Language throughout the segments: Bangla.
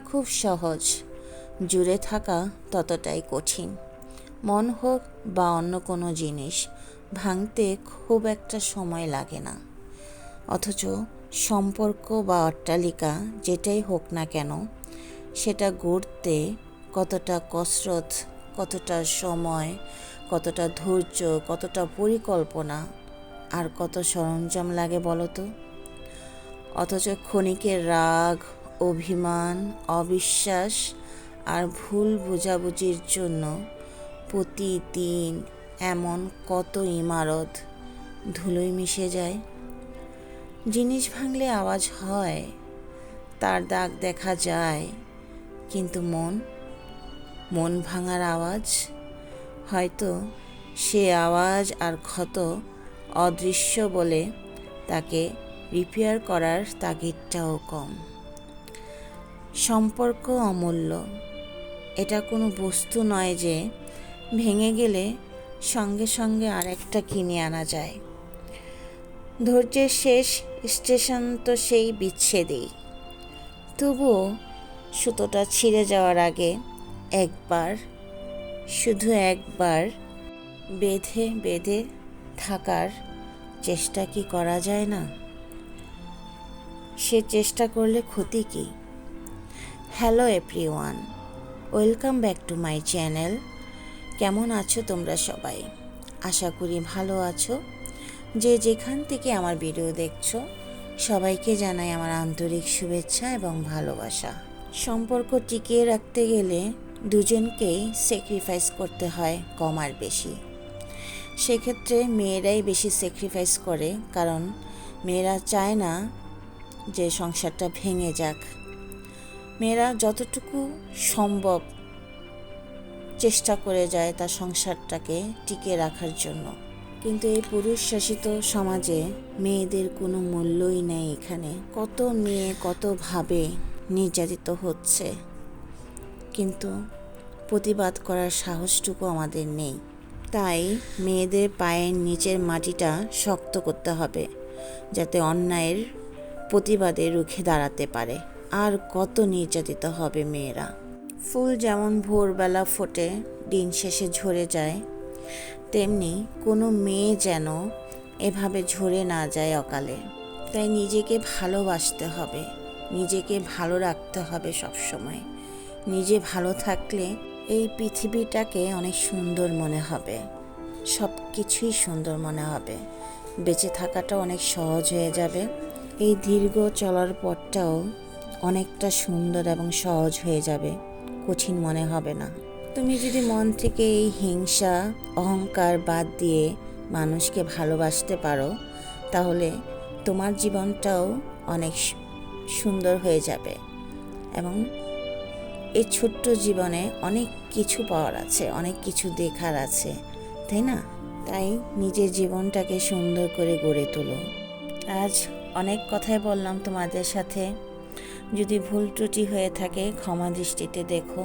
খুব সহজ। জুড়ে থাকা ততটাই কঠিন। মন হোক বা অন্য কোনো জিনিস, ভাঙতে খুব একটা সময় লাগে না। অথচ সম্পর্ক বা অট্টালিকা যেটাই হোক না কেন, সেটা গড়তে কতটা কসরত, কতটা সময়, কতটা ধৈর্য, কতটা পরিকল্পনা আর কত সরঞ্জাম লাগে বলো তো অথচ ক্ষণিকের রাগ অভিমান, অবিশ্বাস আর ভুল বোঝাবুঝির জন্য প্রতিদিন এমন কত ইমারত ধুলোয় মিশে যায়। জিনিস ভাঙলে আওয়াজ হয়, তার দাগ দেখা যায়, কিন্তু মন মন ভাঙার আওয়াজ? হয়তো সে আওয়াজ আর ক্ষত অদৃশ্য বলে তাকে রিপেয়ার করার তাগিদটাও কম। সম্পর্ক অমূল্য। এটা কোনো বস্তু নয় যে ভেঙে গেলে সঙ্গে সঙ্গে আরেকটা কিনে আনা যায়। ধৈর্যের শেষ স্টেশন তো সেই বিচ্ছেদেই। তবুও সুতোটা ছিঁড়ে যাওয়ার আগে একবার, শুধু একবার বেঁধে বেঁধে থাকার চেষ্টা কি করা যায় না? সে চেষ্টা করলে ক্ষতি কি? Hello everyone welcome back to my channel কেমন আছো তোমরা সবাই? আশা করি ভালো আছো। যে যেখান থেকে আমার ভিডিও দেখছ, সবাইকে জানাই আমার আন্তরিক শুভেচ্ছা এবং ভালোবাসা। সম্পর্ক টিকিয়ে রাখতে গেলে দুজনকেই স্যাক্রিফাইস করতে হয় কম আর বেশি। সেক্ষেত্রে মেয়েরাই বেশি স্যাক্রিফাইস করে, কারণ মেয়েরা চায় না যে সংসারটা ভেঙে যাক। মেয়েরা যতটুকু সম্ভব চেষ্টা করে যায় তার সংসারটাকে টিকে রাখার জন্য। কিন্তু এই পুরুষ শাসিত সমাজে মেয়েদের কোনো মূল্যই নেই এখানে। কত মেয়ে কতভাবে নির্যাতিত হচ্ছে। কিন্তু প্রতিবাদ করার সাহসটুকু আমাদের নেই। তাই মেয়েদের পায়ের নিচের মাটিটা শক্ত করতে হবে, যাতে অন্যায়ের প্রতিবাদে রুখে দাঁড়াতে পারে। আর কত নির্যাতিত হবে মেয়েরা। ফুল যেমন ভোরবেলা ফোটে, দিন শেষে ঝরে যায়, তেমনি কোনো মেয়ে যেন এভাবে ঝরে না যায় অকালে। তাই নিজেকে ভালোবাসতে হবে, নিজেকে ভালো রাখতে হবে সবসময়। নিজে ভালো থাকলে এই পৃথিবীটাকে অনেক সুন্দর মনে হবে সব কিছুই সুন্দর মনে হবে। বেঁচে থাকাটা অনেক সহজ হয়ে যাবে। এই দীর্ঘ চলার পথটাও অনেকটা সুন্দর এবং সহজ হয়ে যাবে। কঠিন মনে হবে না। তুমি যদি মন থেকে এই হিংসা, অহংকার বাদ দিয়ে মানুষকে ভালোবাসতে পারো, তাহলে তোমার জীবনটাও অনেক সুন্দর হয়ে যাবে। এবং এই ছোট্ট জীবনে অনেক কিছু পাওয়ার আছে, অনেক কিছু দেখার আছে, তাই না? তাই নিজের জীবনটাকে সুন্দর করে গড়ে তোলো। আজ অনেক কথাই বললাম তোমাদের সাথে। যদি ভুল ত্রুটি হয়ে থাকে, ক্ষমা দৃষ্টিতে দেখো।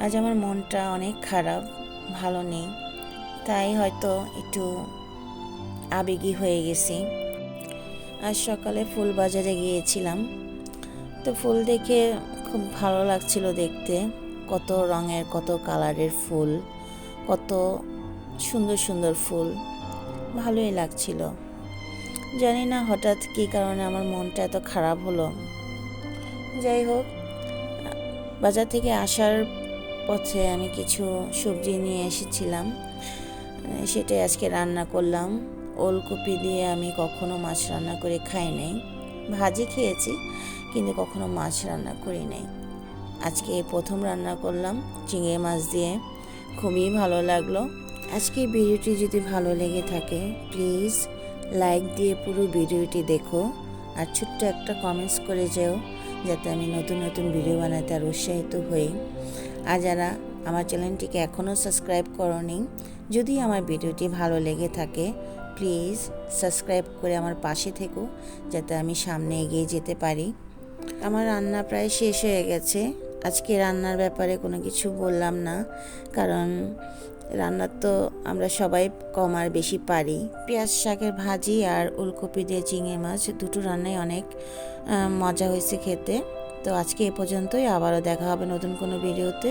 আজ আমার মনটা অনেক খারাপ, ভালো নেই। তাই হয়তো একটু আবেগী হয়ে গেছি। আজ সকালে ফুল বাজারে গিয়েছিলাম। তো ফুল দেখে খুব ভালো লাগছিল দেখতে। কত রঙের, কত কালারের ফুল, কত সুন্দর সুন্দর ফুল। ভালোই লাগছিল। জানি না হঠাৎ কী কারণে আমার মনটা এত খারাপ হলো। যাই হোক, বাজার থেকে আসার পথে আমি কিছু সবজি নিয়ে এসেছিলাম। সেটাই আজকে রান্না করলাম। ওলকপি দিয়ে আমি কখনো মাছ রান্না করে খাই নাই। ভাজি খেয়েছি, কিন্তু কখনো মাছ রান্না করি নাই। আজকে প্রথম রান্না করলাম চিংড়ি মাছ দিয়ে। খুবই ভালো লাগল। আজকে ভিডিওটি যদি ভালো লেগে থাকে, প্লিজ লাইক দিয়ে পুরো ভিডিওটি দেখো আর ছোট্ট একটা কমেন্টস করে যেও, যাতে আমি নতুন নতুন ভিডিও বানাতে আর উৎসাহিত হই। আর যারা আমার চ্যানেলটিকে এখনও সাবস্ক্রাইব করনি, যদি আমার ভিডিওটি ভালো লেগে থাকে প্লিজ সাবস্ক্রাইব করে আমার পাশে থেকো, যাতে আমি সামনে এগিয়ে যেতে পারি। আমার রান্না প্রায় শেষ হয়ে গেছে। আজকে রান্নার ব্যাপারে কোনো কিছু বললাম না, কারণ রান্নার তো আমরা সবাই কম আর বেশি পারি। পেঁয়াজ শাকের ভাজি আর উলকপি দিয়ে চিংড়ি মাছ দুটো রান্নায় অনেক মজা হয়েছে খেতে। তো আজকে এ পর্যন্তই। আবারও দেখা হবে নতুন কোনো ভিডিওতে।